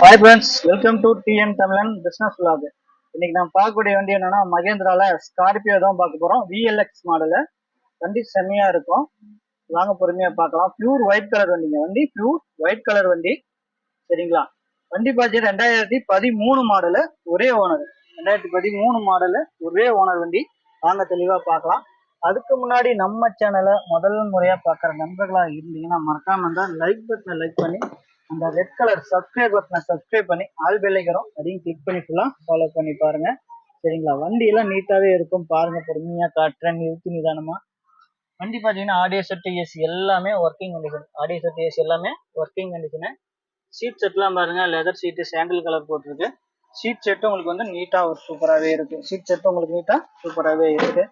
Hi friends welcome to TN Tamizhan business vlog. இன்னைக்கு நம்ம பார்க்கக்கூடிய வண்டி என்னன்னா மகேந்திரால ஸ்கார்பியோ தான் பார்க்க போறோம். விஎல்எக்ஸ் மாடலு வண்டி செம்மையா இருக்கும். வாங்க பொறுமையா பார்க்கலாம். பியூர் ஒயிட் கலர் வண்டிங்க. வண்டி பியூர் ஒயிட் கலர் வண்டி. சரிங்களா? வண்டி பார்த்தீங்கன்னா ரெண்டாயிரத்தி பதிமூணு மாடலு ஒரே ஓனர் ரெண்டாயிரத்தி பதிமூணு மாடலு ஒரே ஓனர் வண்டி. வாங்க தெளிவா பார்க்கலாம். அதுக்கு முன்னாடி நம்ம சேனலை முதல் முறையா பார்க்குற நண்பர்களா இருந்தீங்கன்னா மறக்காம இருந்தா லைக் பட்டனை லைக் பண்ணி அந்த ரெட் கலர் சப்ஸ்கிரைப் பட்டனை சப்ஸ்கிரைப் பண்ணி ஆல் பெல்லைக்கிறோம் அதையும் கிளிக் பண்ணி ஃபுல்லாக ஃபாலோ பண்ணி பாருங்க. சரிங்களா? வண்டி எல்லாம் நீட்டாவே இருக்கும். பாருங்க பொறுமையா காட்டுறேன். நிறுத்தி நிதானமா. வண்டி பார்த்தீங்கன்னா ஆடியோ செட் ஏசி எல்லாமே working condition audio set AC எல்லாமே ஒர்க்கிங் கண்டிஷனு சீட் செட்லாம் பாருங்க. லெதர் சீட்டு சாண்டில் கலர் போட்டிருக்கு. சீட் செட்டும் உங்களுக்கு வந்து நீட்டாக ஒரு சூப்பராகவே இருக்கு. சீட் செட்டும் உங்களுக்கு நீட்டாக சூப்பராகவே இருக்கு.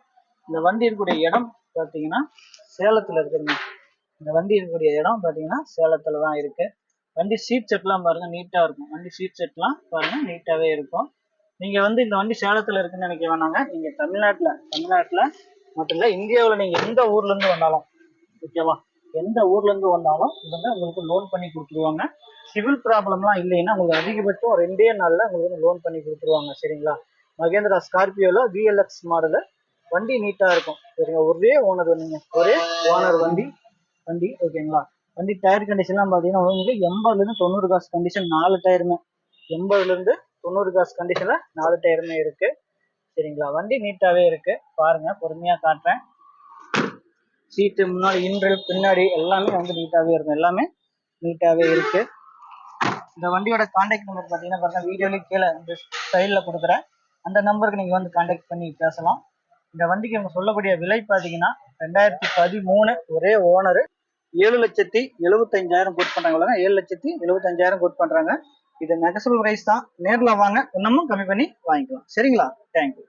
இந்த வண்டி இருக்கக்கூடிய இடம் பார்த்தீங்கன்னா சேலத்தில் இருக்குதுங்க. இந்த வண்டி இருக்கக்கூடிய இடம் பார்த்தீங்கன்னா சேலத்தில் தான் இருக்குது வண்டி சீட் செட்லாம் பாருங்கள் நீட்டாக இருக்கும். வண்டி சீட் செட்லாம் பாருங்கள் நீட்டாகவே இருக்கும். நீங்கள் வந்து இந்த வண்டி சேலத்தில் இருக்குன்னு நினைக்க வேணாங்க. நீங்கள் தமிழ்நாட்டில் தமிழ்நாட்டில் மட்டும் இல்லை இந்தியாவில் நீங்கள் எந்த ஊர்லேருந்து வந்தாலும் ஓகேவா எந்த ஊர்லேருந்து வந்தாலும் இவங்க உங்களுக்கு லோன் பண்ணி கொடுத்துருவாங்க. சிவில் ப்ராப்ளம்லாம் இல்லைன்னா உங்களுக்கு அதிகபட்சம் ரெண்டே நாளில் உங்களுக்கு லோன் பண்ணி கொடுத்துருவாங்க சரிங்களா? மகேந்திரா ஸ்கார்பியோவில் விஎல்எக்ஸ் மாடலு வண்டி நீட்டாக இருக்கும். சரிங்க ஒரே ஓனர் வந்தீங்க ஒரே ஓனர் வண்டி வண்டி ஓகேங்களா வண்டி டயர் கண்டிஷன்லாம் பார்த்தீங்கன்னா உங்களுக்கு எண்பதுலேருந்து தொண்ணூறு காசு கண்டிஷன் நாலு டயருமே எண்பதுலேருந்து தொண்ணூறு காசு கண்டிஷனில் நாலு டயருமே இருக்கு. சரிங்களா? வண்டி நீட்டாகவே இருக்கு. பாருங்க பொறுமையாக காட்டுறேன். சீட்டு முன்னாடி இன்றல் பின்னாடி எல்லாமே வந்து நீட்டாகவே இருக்கும். எல்லாமே நீட்டாகவே இருக்கு. இந்த வண்டியோட காண்டாக்ட் நம்பர் பார்த்தீங்கன்னா பார்த்தீங்கன்னா வீடியோலேயே கீழே இந்த சைடில் கொடுக்குறேன். அந்த நம்பருக்கு நீங்கள் வந்து காண்டாக்ட் பண்ணி பேசலாம். இந்த வண்டிக்கு அவங்க சொல்லக்கூடிய விலை பார்த்தீங்கன்னா ரெண்டாயிரத்தி பதிமூணு ஒரே ஓனரு ஏழு லட்சத்தி எழுபத்தஞ்சாயிரம் கோட் பண்றாங்க ஏழு லட்சத்தி எழுபத்தஞ்சாயிரம் கோட் பண்றாங்க. இது நெகசபிள் பிரைஸ் தான். நேரில் வாங்க. இன்னமும் கம்மி பண்ணி வாங்கிக்கலாம். சரிங்களா? தேங்க்யூ